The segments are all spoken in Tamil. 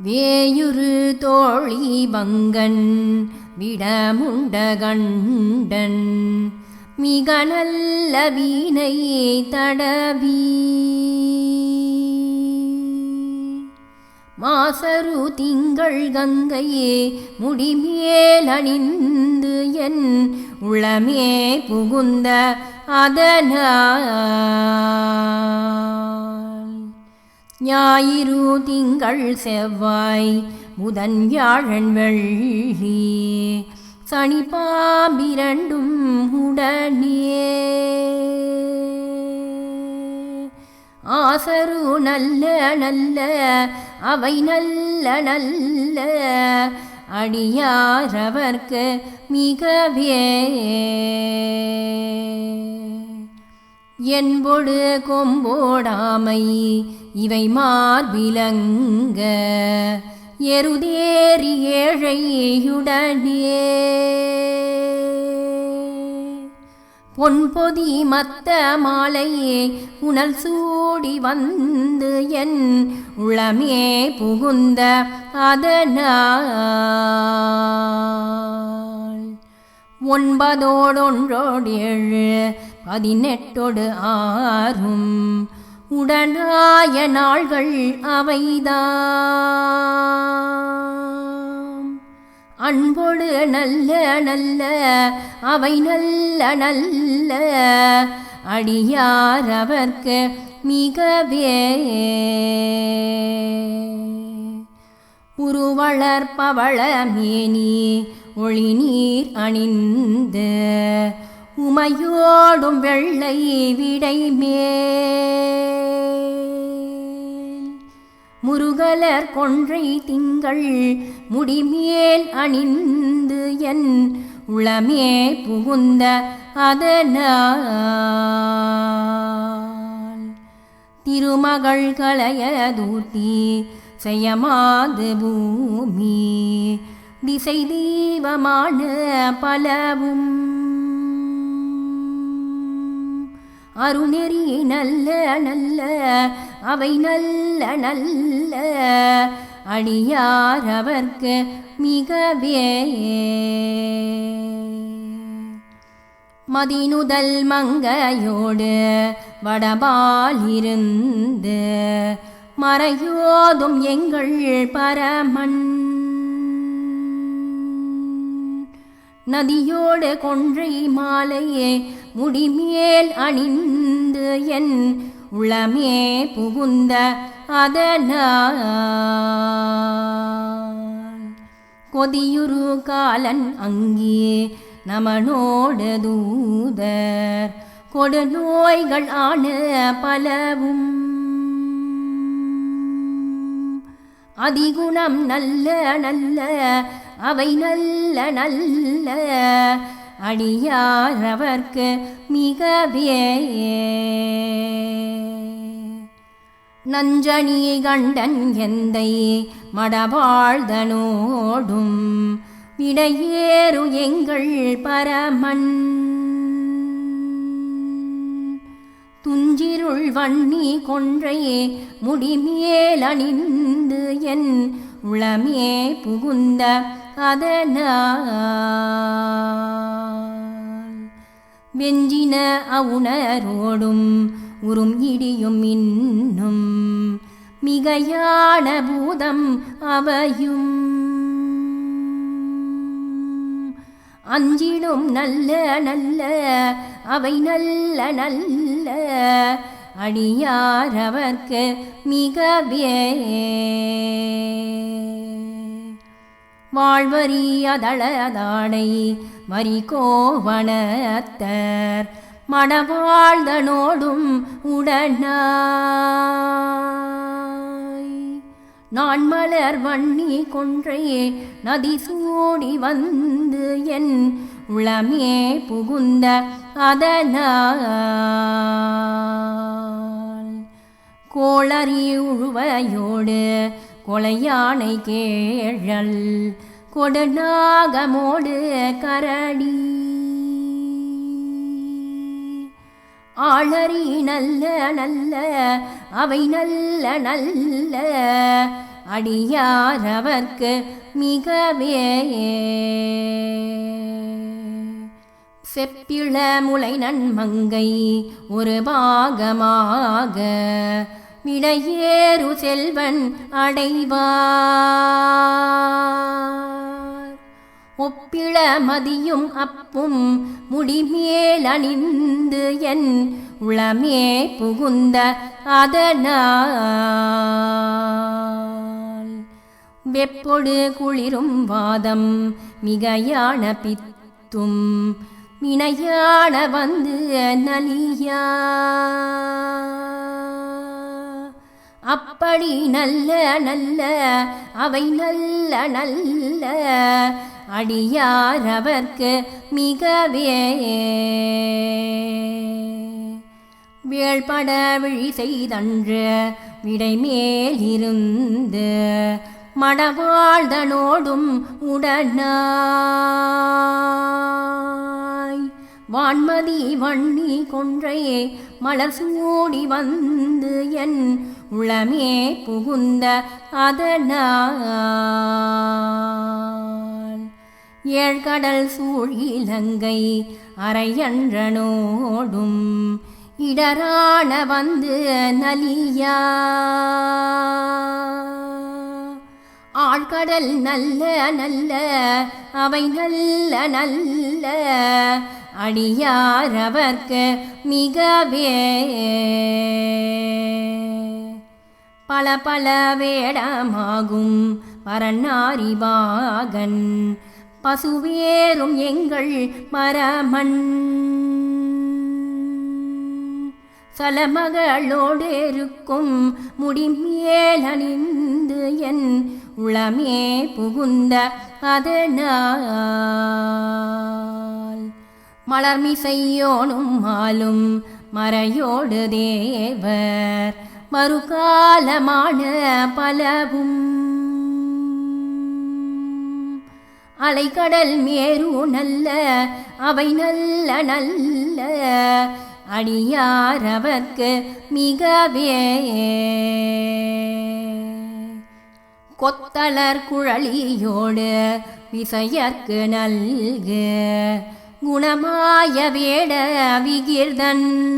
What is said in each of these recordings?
வேயுரு தோழி பங்கன் விடமுண்டகண்டன் மிக நல்ல வீணை தடவி. மாசரு திங்கள் கங்கையே முடிமேலணிந்து என் உளமே புகுந்த அதனா. ஞாயிறு திங்கள் செவ்வாய் புதன் வியாழன் வெள்ளி. சனி பாம்பிரண்டும் உடனே. ஆசரு நல்ல நல்ல அவை நல்ல நல்ல அடியாரவர்க்கு மிகவே. என்பொடு கொம்போடாமை இவை மார்பிலங்க எருதேறி ஏழையுடனே. பொன்பொதி மத்த மாலையே உணல் சூடி வந்து என் உளமே புகுந்த அதனால். ஏழு பதினெட்டோடு ஆறும் உடனாய நாள்கள் அவைதாம் அன்போடு நல்ல நல்ல அவை நல்ல நல்ல அடியார் அவர்க்கு மிகவே. உருவளர்பவள மேனி ஒளி நீர் அணிந்து உமையோடும் வெள்ளை விடை மேல். முருகலர் கொன்றை திங்கள் முடிமேல் அணிந்து என் உளமே புகுந்த அதனால். திருமகள் களையதூர்த்தி செய்யமாது பூமி. திசை தீபமான பலவும் அருணெறி நல்ல நல்ல அவை நல்ல நல்ல அணியார் அவர்க்கு மிகவே. மதினுதல் மங்கையோடு வடபால் இருந்து மறையோதும் எங்கள் பரமன். நதியோடு கொன்றை மாலையே முடிமேல் அணிந்து என் உளமே புகுந்த அதனால் கொதியுரு காலன் அங்கே நமனோடு தூதர். கொடு நோய்கள் ஆன பலவும் அதிகுணம் நல்ல நல்ல அவை நல்ல நல்ல அடியாரவர்க்கு மிகவே. நஞ்சனி கண்டன் எந்தை மடவாழ்தனோடும் விடையேறு எங்கள் பரமன். துஞ்சிருள் வன்னி கொன்றையே முடிமேலணிந்து என் உளமே புகுந்த அதனால் வெஞ்சின அவுணரோடும் உறும் இடியும் இன்னும் மிகையான பூதம் அவையும். அஞ்சிடும் நல்ல நல்ல அவை நல்ல நல்ல அடியார் அவர்க்கு மிகவே. வாழ்வரி அதளதாடை வரி கோவணத்தர் மடவாழ்தனோடும் உடனாய். நான் மலர் வண்ணி கொன்றையே நதி சூடி வந்து என் உளமே புகுந்த அதனால் கோளறி உழுவையோடு கொலையானை கேழல் கொடுநாகமோடு கரடி. ஆளறி நல்ல நல்ல அவை நல்ல நல்ல அடியார் அவர்க்கு மிகவே. செப்பிள முளை நன்மங்கை ஒரு பாகமாக வினையேறு செல்வன் அடைவார். ஒப்பிள மதியும் அப்பும் முடிமேல் அணிந்து என் உளமே புகுந்த அதனால். வெப்பொடு குளிரும் வாதம் மிகையான பித்தும் வினையான வந்து நலியா அப்படி நல்ல நல்ல அவை நல்ல நல்ல அடியார் அவர்க்கு மிகவே. வேள்பட விழி செய்தன்று விடைமேல் இருந்து மடவாழ்தனோடும் உடனாய். வான்மதி வண்ணி கொன்றையே மலர் சூடி வந்து என் உளமே புகுந்த அதனால். ஏழ்கடல் சூழ் இலங்கை அரையன்றனோடும் இடரான வந்து நலியா. ஆழ்கடல் நல்ல நல்ல அவை நல்ல நல்ல அடியார் அவர்க்கு மிகவே. பல பல வேடமாகும் பரநாரிபாகன் பசுவேறும் எங்கள் மரமண் சலமகளோடு இருக்கும் முடிமேலணிந்து என் உளமே புகுந்த அதனால். மலர்மிசையோனும் மாலும் மறையோடு தேவர். மறுகாலமான பலவும். அலைக்கடல் மேரு நல்ல அவை நல்ல நல்ல. அடியார் அவர்க்கு மிகவே. கொத்தலர் குழலியோடு விசையற்கு நல்கு. குணமாய வேட விகிர்தன்.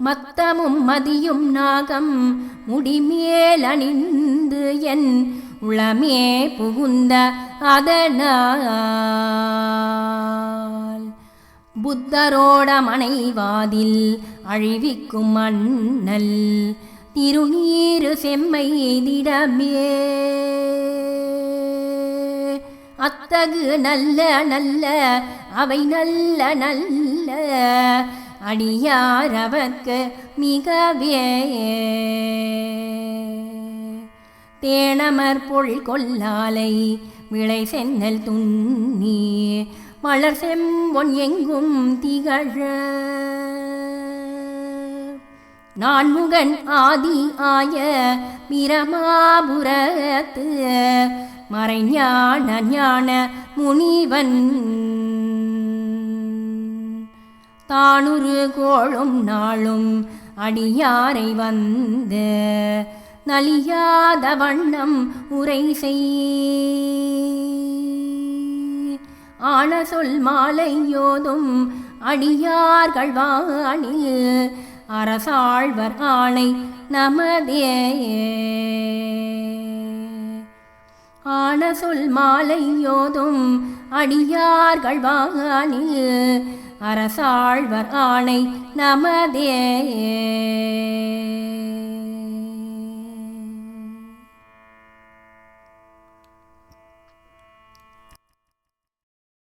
மத்தமும் மதியும் நாகம் முடிமேலணிந்து என் உளமே புகுந்த அதனால். புத்தரோட மனைவாதில் அழிவிக்கும் மண்ணல் திருநீரு செம்மை திடமே அத்தகு நல்ல நல்ல அவை நல்ல நல்ல அடியார் அவர்க்கு மிகவே. தேனமர் பொல் கொல்லாலை விளை சென்னல் துண்ணி மலர் செம்பொன் எங்கும் திகழ. நான்முகன் ஆதி ஆய பிரமாபுரத்து மறைஞான ஞான முனிவன். தானுரு கோளும் நாளும் அடியாரை வந்து நலியாத வண்ணம் உரை செய். ஆன சொல் மாலையோதும் அடியார்கள் வாணில் அரசாழ்வர் ஆணை நமதே. ஆன சொல் மாலையோதும் அடியார்கள் வாகானில் அரசாழ்வர் ஆணை நமதே.